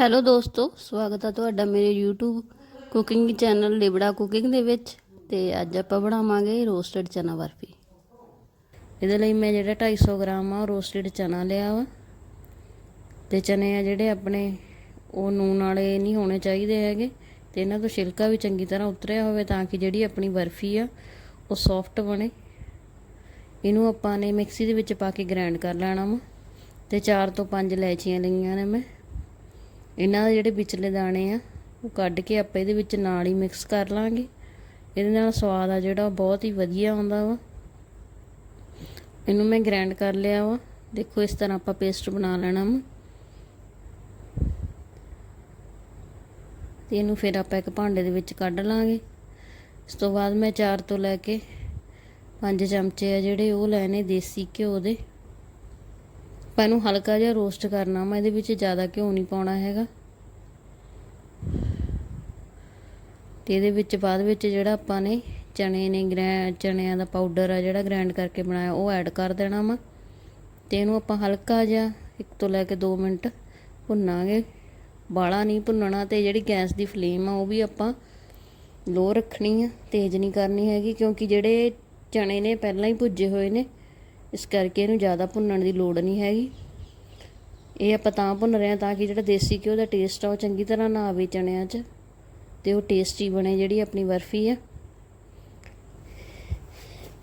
Hello ਦੋਸਤੋ, ਸਵਾਗਤ ਹੈ ਤੁਹਾਡਾ ਮੇਰੇ YouTube cooking channel Libra cooking ਦੇ ਵਿੱਚ ਤੇ ਅੱਜ ਆਪਾਂ ਬਣਾਵਾਂਗੇ ਰੋਸਟਡ ਚਨਾ ਬਰਫੀ। ਇਹਦੇ ਲਈ ਮੈਂ ਜਿਹੜਾ 250 ਗ੍ਰਾਮ ਆ ਰੋਸਟਡ ਚਨਾ ਲਿਆ ਵਾ। ਤੇ ਚਨੇ ਆ ਜਿਹੜੇ ਆਪਣੇ, ਉਹ ਨੂਨ ਵਾਲੇ ਨਹੀਂ ਹੋਣੇ ਚਾਹੀਦੇ ਹੈਗੇ। ਤੇ ਇਹਨਾਂ ਤੋਂ ਛਿਲਕਾ ਵੀ ਚੰਗੀ ਤਰ੍ਹਾਂ ਉਤਰਿਆ ਹੋਵੇ ਤਾਂ ਕਿ ਜਿਹੜੀ ਆਪਣੀ ਬਰਫੀ ਆ, ਉਹ ਸੌਫਟ ਬਣੇ। ਇਹਨੂੰ ਆਪਾਂ ਨੇ ਮਿਕਸੀ ਦੇ ਵਿੱਚ ਪਾ ਕੇ ਗ੍ਰਾਈਂਡ ਕਰ ਲੈਣਾ ਵਾ। ਤੇ 4 ਤੋਂ 5 ਇਲਾਇਚੀਆਂ ਲਈਆਂ ਨੇ ਮੈਂ। ਇਹਨਾਂ ਦੇ ਜਿਹੜੇ ਵਿਚਲੇ ਦਾਣੇ ਆ, ਉਹ ਕੱਢ ਕੇ ਆਪਾਂ ਇਹਦੇ ਵਿੱਚ ਨਾਲ ਹੀ ਮਿਕਸ ਕਰ ਲਾਂਗੇ। ਇਹਦੇ ਨਾਲ ਸਵਾਦ ਆ ਜਿਹੜਾ, ਉਹ ਬਹੁਤ ਹੀ ਵਧੀਆ ਆਉਂਦਾ ਵਾ। ਇਹਨੂੰ ਮੈਂ ਗ੍ਰਾਈਂਡ ਕਰ ਲਿਆ ਵਾ। ਦੇਖੋ, ਇਸ ਤਰ੍ਹਾਂ ਆਪਾਂ ਪੇਸਟ ਬਣਾ ਲੈਣਾ ਵਾ। ਤੇ ਇਹਨੂੰ ਫਿਰ ਆਪਾਂ ਇੱਕ ਭਾਂਡੇ ਦੇ ਵਿੱਚ ਕੱਢ ਲਾਂਗੇ। ਇਸ ਤੋਂ ਬਾਅਦ ਮੈਂ 4 ਤੋਂ ਲੈ ਕੇ 5 ਚਮਚੇ ਆ ਜਿਹੜੇ ਉਹ ਲੈਣੇ ਦੇਸੀ ਘਿਓ ਦੇ। ਆਪਾਂ ਇਹਨੂੰ ਹਲਕਾ ਜਿਹਾ ਰੋਸਟ ਕਰਨਾ ਵਾ, ਇਹਦੇ ਵਿੱਚ ਜ਼ਿਆਦਾ ਘਿਓ ਨਹੀਂ ਪਾਉਣਾ ਹੈਗਾ। ਤੇ ਇਹਦੇ ਵਿੱਚ ਬਾਅਦ ਵਿੱਚ ਜਿਹੜਾ ਆਪਾਂ ਨੇ ਚਣੇ ਨੇ ਗ੍ਰੈ, ਚਨਿਆਂ ਦਾ ਪਾਊਡਰ ਆ ਜਿਹੜਾ ਗ੍ਰਾਈਂਡ ਕਰਕੇ ਬਣਾਇਆ, ਉਹ ਐਡ ਕਰ ਦੇਣਾ ਵਾ। ਤੇ ਇਹਨੂੰ ਆਪਾਂ ਹਲਕਾ ਜਿਹਾ ਇੱਕ ਤੋਂ ਲੈ ਕੇ 2 ਮਿੰਟ ਭੁੰਨਾਂਗੇ। ਬਾਲਾ ਨਹੀਂ ਭੁੰਨਣਾ ਤੇ ਜਿਹੜੀ ਗੈਸ ਦੀ ਫਲੇਮ ਆ, ਉਹ ਵੀ ਆਪਾਂ ਲੋ ਰੱਖਣੀ ਆ, ਤੇਜ਼ ਨਹੀਂ ਕਰਨੀ ਹੈਗੀ, ਕਿਉਂਕਿ ਜਿਹੜੇ ਚਣੇ ਨੇ ਪਹਿਲਾਂ ਹੀ ਭੁੱਜੇ ਹੋਏ ਨੇ ਇਸ ਕਰਕੇ ਇਹਨੂੰ ਜ਼ਿਆਦਾ ਭੁੰਨਣ ਦੀ ਲੋੜ ਨਹੀਂ ਹੈਗੀ। ਇਹ ਆਪਾਂ ਤਾਂ ਭੁੰਨ ਰਹੇ ਹਾਂ ਤਾਂ ਕਿ ਜਿਹੜਾ ਦੇਸੀ ਘਿਓ ਦਾ ਟੇਸਟ ਆ ਉਹ ਚੰਗੀ ਤਰ੍ਹਾਂ ਨਾ ਆਵੇ ਚਣਿਆਂ 'ਚ ਤੇ ਉਹ ਟੇਸਟੀ ਬਣੇ ਜਿਹੜੀ ਆਪਣੀ ਬਰਫੀ ਆ।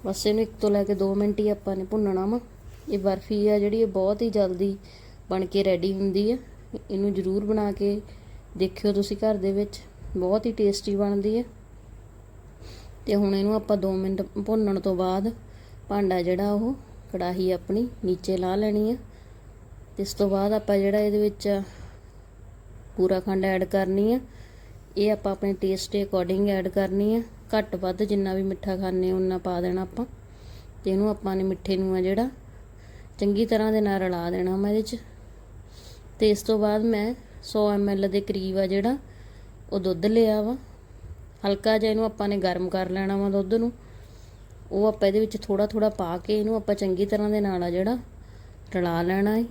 ਬਸ ਇਹਨੂੰ ਇੱਕ ਤੋਂ ਲੈ ਕੇ 2 ਮਿੰਟ ਹੀ ਆਪਾਂ ਨੇ ਭੁੰਨਣਾ ਵਾ। ਇਹ ਬਰਫੀ ਆ ਜਿਹੜੀ ਇਹ ਬਹੁਤ ਹੀ ਜਲਦੀ ਬਣ ਕੇ ਰੈਡੀ ਹੁੰਦੀ ਆ। ਇਹਨੂੰ ਜ਼ਰੂਰ ਬਣਾ ਕੇ ਦੇਖਿਓ ਤੁਸੀਂ ਘਰ ਦੇ ਵਿੱਚ। ਬਹੁਤ ਹੀ ਟੇਸਟੀ ਬਣਦੀ ਹੈ ਤੇ ਹੁਣ ਇਹਨੂੰ ਆਪਾਂ 2 ਮਿੰਟ ਭੁੰਨਣ ਤੋਂ ਬਾਅਦ ਭਾਂਡਾ ਜਿਹੜਾ ਉਹ ਕੜਾਹੀ ਆਪਣੀ ਨੀਚੇ ਲਾ ਲੈਣੀ ਆ। ਤੇ ਇਸ ਤੋਂ ਬਾਅਦ ਆਪਾਂ ਜਿਹੜਾ ਇਹਦੇ ਵਿੱਚ ਪੂਰਾ ਖੰਡ ਐਡ ਕਰਨੀ ਆ। ਇਹ ਆਪਾਂ ਆਪਣੇ ਟੇਸਟ ਦੇ ਅਕੋਰਡਿੰਗ ਐਡ ਕਰਨੀ ਆ। ਘੱਟ ਵੱਧ ਜਿੰਨਾ ਵੀ ਮਿੱਠਾ ਖਾਣੇ ਉਹਨਾਂ ਪਾ ਦੇਣਾ ਆਪਾਂ। ਤੇ ਇਹਨੂੰ ਆਪਾਂ ਨੇ ਮਿੱਠੇ ਨੂੰ ਆ ਜਿਹੜਾ ਚੰਗੀ ਤਰ੍ਹਾਂ ਦੇ ਨਾਲ ਰਲਾ ਦੇਣਾ ਮੈਂ ਇਹਦੇ 'ਚ। ਤੇ ਇਸ ਤੋਂ ਬਾਅਦ ਮੈਂ 100 ml ਦੇ ਕਰੀਬ ਆ ਜਿਹੜਾ ਉਹ ਦੁੱਧ ਲਿਆ ਵਾ। ਹਲਕਾ ਜਿਹਾ ਇਹਨੂੰ ਆਪਾਂ ਨੇ ਗਰਮ ਕਰ ਲੈਣਾ ਵਾ ਦੁੱਧ ਨੂੰ। ਉਹ ਆਪਾਂ ਇਹਦੇ ਵਿੱਚ ਥੋੜਾ ਥੋੜਾ ਪਾ ਕੇ ਇਹਨੂੰ ਆਪਾਂ ਚੰਗੀ ਤਰ੍ਹਾਂ ਦੇ ਨਾਲ ਆ ਜਿਹੜਾ ਰਲਾ ਲੈਣਾ ਹੈ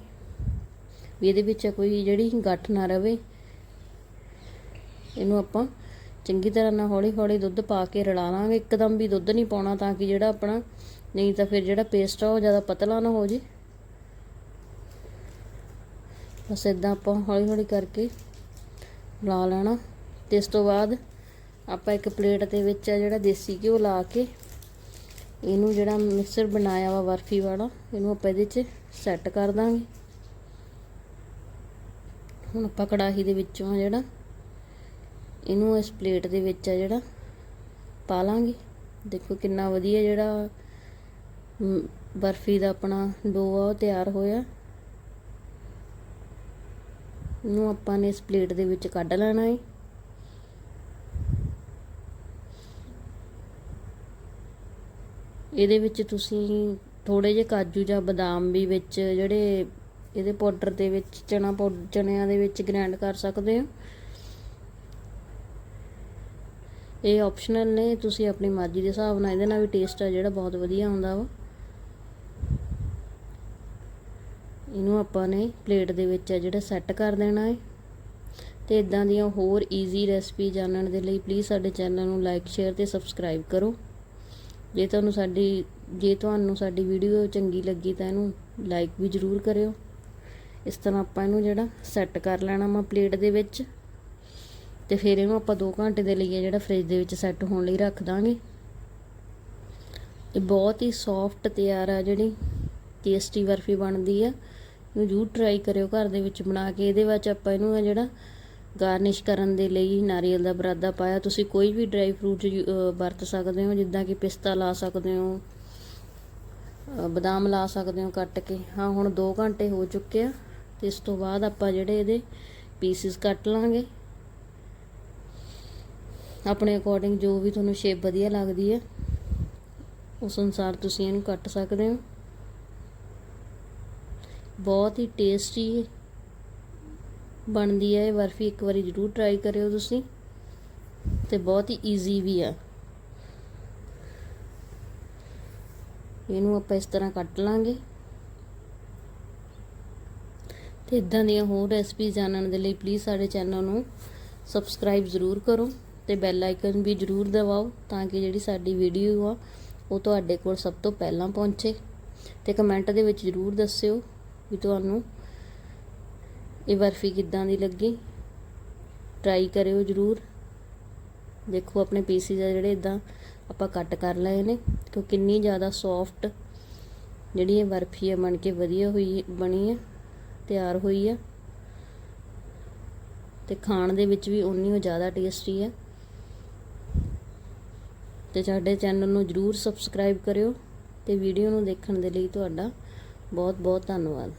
ਵੀ ਇਹਦੇ ਵਿੱਚ ਕੋਈ ਜਿਹੜੀ ਗੱਠ ਨਾ ਰਵੇ। ਇਹਨੂੰ ਆਪਾਂ ਚੰਗੀ ਤਰ੍ਹਾਂ ਨਾਲ ਹੌਲੀ ਹੌਲੀ ਦੁੱਧ ਪਾ ਕੇ ਰਲਾ ਲਾਂਗੇ। ਇੱਕਦਮ ਵੀ ਦੁੱਧ ਨਹੀਂ ਪਾਉਣਾ ਤਾਂ ਕਿ ਜਿਹੜਾ ਆਪਣਾ ਨਹੀਂ ਤਾਂ ਫਿਰ ਜਿਹੜਾ ਪੇਸਟ ਆ ਉਹ ਜ਼ਿਆਦਾ ਪਤਲਾ ਨਾ ਹੋ ਜੇ। ਬਸ ਇਦਾਂ ਆਪਾਂ ਹੌਲੀ ਹੌਲੀ ਕਰਕੇ ਲਾ ਲੈਣਾ। ਤੇ ਇਸ ਤੋਂ ਬਾਅਦ ਆਪਾਂ ਇੱਕ ਪਲੇਟ ਦੇ ਵਿੱਚ ਆ ਜਿਹੜਾ ਦੇਸੀ ਘਿਓ ਲਾ ਕੇ ਇਹਨੂੰ ਜਿਹੜਾ ਮਿਕਸਰ ਬਣਾਇਆ ਵਾ ਬਰਫੀ ਵਾਲਾ, ਇਹਨੂੰ ਆਪਾਂ ਇਹਦੇ 'ਚ ਸੈੱਟ ਕਰ ਦਾਂਗੇ। ਹੁਣ ਆਪਾਂ ਕੜਾਹੀ ਦੇ ਵਿੱਚੋਂ ਜਿਹੜਾ, ਇਹਨੂੰ ਇਸ ਪਲੇਟ ਦੇ ਵਿੱਚ ਆ ਜਿਹੜਾ ਪਾ ਲਾਂਗੇ। ਦੇਖੋ ਕਿੰਨਾ ਵਧੀਆ ਜਿਹੜਾ ਬਰਫੀ ਦਾ ਆਪਣਾ ਡੋ ਆ ਉਹ ਤਿਆਰ ਹੋਇਆ। ਇਹਨੂੰ ਆਪਾਂ ਨੇ ਇਸ ਪਲੇਟ ਦੇ ਵਿੱਚ ਕੱਢ ਲੈਣਾ ਹੈ ਇਹਦੇ ਵਿੱਚ ਤੁਸੀਂ ਥੋੜੇ ਜਿਹੇ ਕਾਜੂ ਜਾਂ ਬਦਾਮ ਵੀ ਵਿੱਚ ਜਿਹੜੇ ਇਹਦੇ ਪਾਊਡਰ ਦੇ ਵਿੱਚ, ਚਨਾ ਪਾਊਡਰ ਚਨਿਆਂ ਦੇ ਵਿੱਚ ਗ੍ਰਾਈਂਡ ਕਰ ਸਕਦੇ ਹੋ। ਇਹ ਆਪਸ਼ਨਲ ਨੇ, ਤੁਸੀਂ ਆਪਣੀ ਮਰਜ਼ੀ ਦੇ ਹਿਸਾਬ ਨਾਲ, ਇਹਦੇ ਨਾਲ ਵੀ ਟੇਸਟ ਆ ਜਿਹੜਾ ਬਹੁਤ ਵਧੀਆ ਆਉਂਦਾ ਵਾ। ਇਹਨੂੰ ਆਪਾਂ ਨੇ ਪਲੇਟ ਦੇ ਵਿੱਚ ਆ ਜਿਹੜਾ ਸੈੱਟ ਕਰ ਦੇਣਾ ਹੈ। ਤੇ ਇਦਾਂ ਦੀਆਂ ਹੋਰ ਈਜ਼ੀ ਰੈਸਪੀ ਜਾਣਨ ਦੇ ਲਈ ਪਲੀਜ਼ ਸਾਡੇ ਚੈਨਲ ਨੂੰ ਲਾਈਕ ਸ਼ੇਅਰ ਤੇ ਸਬਸਕ੍ਰਾਈਬ ਕਰੋ। ਜੇ ਤੁਹਾਨੂੰ ਸਾਡੀ, ਜੇ ਤੁਹਾਨੂੰ ਸਾਡੀ ਵੀਡੀਓ ਚੰਗੀ ਲੱਗੀ ਤਾਂ ਇਹਨੂੰ ਲਾਈਕ ਵੀ ਜ਼ਰੂਰ ਕਰਿਓ। ਇਸ ਤਰ੍ਹਾਂ ਆਪਾਂ ਇਹਨੂੰ ਜਿਹੜਾ ਸੈੱਟ ਕਰ ਲੈਣਾ ਵਾ ਪਲੇਟ ਦੇ ਵਿੱਚ, ਤੇ ਫਿਰ ਇਹਨੂੰ ਆਪਾਂ 2 ਘੰਟੇ ਦੇ ਲਈ ਜਿਹੜਾ ਫ੍ਰਿਜ ਦੇ ਵਿੱਚ ਸੈੱਟ ਹੋਣ ਲਈ ਰੱਖ ਦਾਂਗੇ। ਇਹ ਬਹੁਤ ਹੀ ਸੌਫਟ ਤਿਆਰ ਆ, ਜਿਹੜੀ ਟੇਸਟੀ ਬਰਫੀ ਬਣਦੀ ਆ। ਇਹਨੂੰ ਜ਼ਰੂਰ ਟਰਾਈ ਕਰਿਓ ਘਰ ਦੇ ਵਿੱਚ ਬਣਾ ਕੇ। ਇਹਦੇ ਵਿੱਚ ਆਪਾਂ ਇਹਨੂੰ ਆ ਜਿਹੜਾ ਗਾਰਨਿਸ਼ ਕਰਨ ਦੇ ਲਈ ਨਾਰੀਅਲ ਦਾ ਬਰਾਦਾ ਪਾਇਆ। ਤੁਸੀਂ ਕੋਈ ਵੀ ਡਰਾਈ ਫਰੂਟ ਵਰਤ ਸਕਦੇ ਹੋ, ਜਿੱਦਾਂ ਕਿ ਪਿਸਤਾ ਲਾ ਸਕਦੇ ਹੋ ਬਦਾਮ ਲਾ ਸਕਦੇ ਹੋ ਕੱਟ ਕੇ। ਹਾਂ, ਹੁਣ 2 ਘੰਟੇ ਹੋ ਚੁੱਕੇ ਆ। ਤੇ ਇਸ ਤੋਂ ਬਾਅਦ ਆਪਾਂ ਜਿਹੜੇ ਇਹਦੇ ਪੀਸਿਸ ਕੱਟ ਲਾਂਗੇ। ਆਪਣੇ ਅਕੋਰਡਿੰਗ ਜੋ ਵੀ ਤੁਹਾਨੂੰ ਸ਼ੇਪ ਵਧੀਆ ਲੱਗਦੀ ਹੈ, ਉਸ ਅਨੁਸਾਰ ਤੁਸੀਂ ਇਹਨੂੰ ਕੱਟ ਸਕਦੇ ਹੋ। ਬਹੁਤ ਹੀ ਟੇਸਟੀ ਬਣਦੀ ਹੈ, ਇਹ ਬਰਫੀ ਇੱਕ ਵਾਰੀ ਜ਼ਰੂਰ ਟਰਾਈ ਕਰਿਓ ਤੁਸੀਂ। ਤੇ ਬਹੁਤ ਹੀ ਈਜ਼ੀ ਵੀ ਆ। ਇਹਨੂੰ ਆਪਾਂ ਇਸ ਤਰ੍ਹਾਂ ਕੱਟ ਲਾਂਗੇ। ਤੇ ਇਦਾਂ ਦੀਆਂ ਹੋਰ ਰੈਸਪੀਜ਼ ਜਾਣਨ ਦੇ ਲਈ ਪਲੀਜ਼ ਸਾਡੇ ਚੈਨਲ ਨੂੰ ਸਬਸਕ੍ਰਾਈਬ ਜ਼ਰੂਰ ਕਰੋ ਤੇ ਬੈਲ ਆਈਕਨ ਵੀ ਜ਼ਰੂਰ ਦਬਾਓ ਤਾਂ ਕਿ ਜਿਹੜੀ ਸਾਡੀ ਵੀਡੀਓ ਆ, ਉਹ ਤੁਹਾਡੇ ਕੋਲ ਸਭ ਤੋਂ ਪਹਿਲਾਂ ਪਹੁੰਚੇ। ਤੇ ਕਮੈਂਟ ਦੇ ਵਿੱਚ ਜ਼ਰੂਰ ਦੱਸਿਓ ਵੀ ਤੁਹਾਨੂੰ ਇਹ ਬਰਫੀ ਕਿੱਦਾਂ ਦੀ ਲੱਗੀ? ਟਰਾਈ ਕਰਿਓ ਜ਼ਰੂਰ। ਦੇਖੋ ਆਪਣੇ ਪੀਸਿਸ ਆ ਜਿਹੜੇ ਇਦਾਂ ਆਪਾਂ ਕੱਟ ਕਰ ਲਏ ਨੇ ਕਿ ਕਿੰਨੀ ਜ਼ਿਆਦਾ ਸੌਫਟ ਜਿਹੜੀ ਇਹ ਬਰਫੀ ਹੈ ਬਣ ਕੇ ਵਧੀਆ ਹੋਈ, ਬਣੀ ਹੈ ਤਿਆਰ ਹੋਈ ਹੈ ਤੇ ਖਾਣ ਦੇ ਵਿੱਚ ਵੀ ਉਨੀ ਹੀ ਜ਼ਿਆਦਾ ਟੇਸਟੀ ਹੈ ਤੇ ਸਾਡੇ ਚੈਨਲ ਨੂੰ ਜਰੂਰ ਸਬਸਕ੍ਰਾਈਬ ਕਰਿਓ ਤੇ ਵੀਡੀਓ ਨੂੰ ਦੇਖਣ ਦੇ ਲਈ ਤੁਹਾਡਾ ਬਹੁਤ ਬਹੁਤ ਧੰਨਵਾਦ।